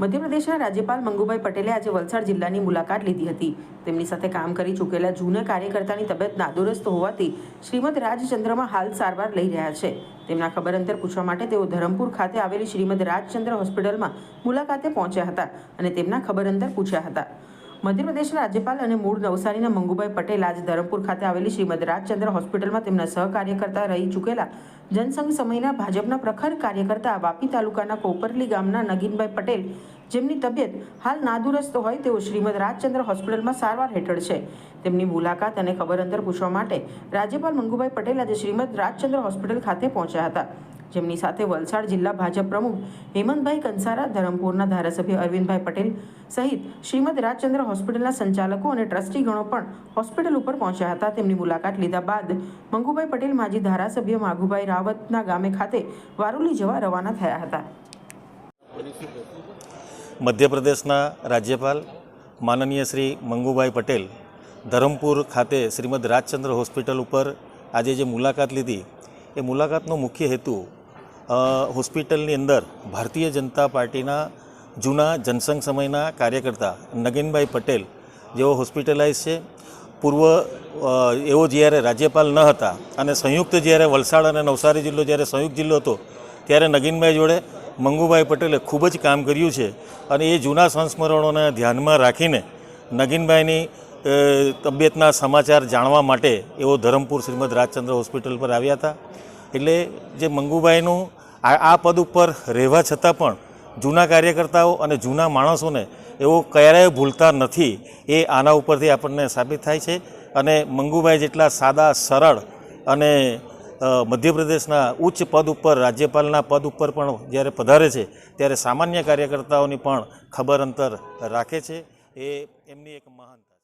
મધ્યપ્રદેશના રાજ્યપાલ મંગુભાઈ પટેલે આજે વલસાડ જિલ્લાની મુલાકાત લીધી હતી. તેમની સાથે કામ કરી ચૂકેલા જૂના કાર્યકર્તાની તબિયત નાદુરસ્ત હોવાથી શ્રીમદ રાજચંદ્રમાં હાલ સારવાર લઈ રહ્યા છે. તેમના ખબર અંતર પૂછવા માટે તેઓ ધરમપુર ખાતે આવેલી શ્રીમદ રાજચંદ્ર હોસ્પિટલમાં મુલાકાતે પહોંચ્યા હતા અને તેમના ખબર અંતર પૂછ્યા હતા. મધ્યપ્રદેશના રાજ્યપાલ અને મૂળ નવસારીના મંગુભાઈ પટેલ આજે ધરમપુર ખાતે આવેલી શ્રીમદ રાજચંદ્ર હોસ્પિટલમાં તેમના સહકાર્યકર્તા રહી ચૂકેલા જનસંઘ સમયના ભાજપના પ્રખર કાર્યકર્તા વાપી તાલુકાના કોપરલી ગામના નગીનભાઈ પટેલ, જેમની તબિયત હાલ નાદુરસ્ત હોય તેઓ શ્રીમદ રાજચંદ્ર હોસ્પિટલમાં સારવાર હેઠળ છે. તેમની મુલાકાત અને ખબર અંતર પૂછવા માટે રાજ્યપાલ મંગુભાઈ પટેલ આજે શ્રીમદ રાજચંદ્ર હોસ્પિટલ ખાતે પહોંચ્યા હતા. જેમની સાથે વલસાડ જિલ્લા ભાજપ પ્રમુખ હેમંતભાઈ કંસારા, ધરમપુરના ધારાસભ્ય અરવિંદભાઈ પટેલ સહિત શ્રીમદ રાજચંદ્ર હોસ્પિટલના સંચાલકો અને ટ્રસ્ટીગણો પણ હોસ્પિટલ ઉપર પહોંચ્યા હતા. તેમની મુલાકાત લીધા બાદ મંગુભાઈ પટેલ માજી ધારાસભ્ય માઘુભાઈ રાવતના ગામે ખાતે વારુલી જવા રવાના થયા હતા. મધ્યપ્રદેશના રાજ્યપાલ માનનીય શ્રી મંગુભાઈ પટેલ ધરમપુર ખાતે શ્રીમદ રાજચંદ્ર હોસ્પિટલ ઉપર આજે જે મુલાકાત લીધી, એ મુલાકાતનો મુખ્ય હેતુ હોસ્પિટલની અંદર ભારતીય જનતા પાર્ટીના જૂના જનસંઘ સમયના કાર્યકર્તા નગીનભાઈ પટેલ જેઓ હોસ્પિટલાઇઝ છે. પૂર્વ એવો જ્યારે રાજ્યપાલ ન હતા અને સંયુક્ત જ્યારે વલસાડ અને નવસારી જિલ્લો જ્યારે સંયુક્ત જિલ્લો હતો, ત્યારે નગીનભાઈ જોડે મંગુભાઈ પટેલે ખૂબ જ કામ કર્યું છે અને એ જૂના સંસ્મરણોને ધ્યાનમાં રાખીને નગીનભાઈની તબિયતના સમાચાર જાણવા માટે એઓ ધરમપુર શ્રીમદ રાજચંદ્ર હોસ્પિટલ પર આવ્યા હતા. એટલે જે મંગુભાઈનું આ આ પદ ઉપર રહેવા છતાં પણ જૂના કાર્યકર્તાઓ અને જૂના માણસોને એવો ક્યારેય ભૂલતા નથી, એ આના ઉપરથી આપણને સાબિત થાય છે. અને મંગુભાઈ જેટલા સાદા, સરળ અને મધ્યપ્રદેશના ઉચ્ચ પદ ઉપર, રાજ્યપાલના પદ ઉપર પણ જ્યારે પધારે છે, ત્યારે સામાન્ય કાર્યકર્તાઓની પણ ખબર અંતર રાખે છે. એ એમની એક મહાનતા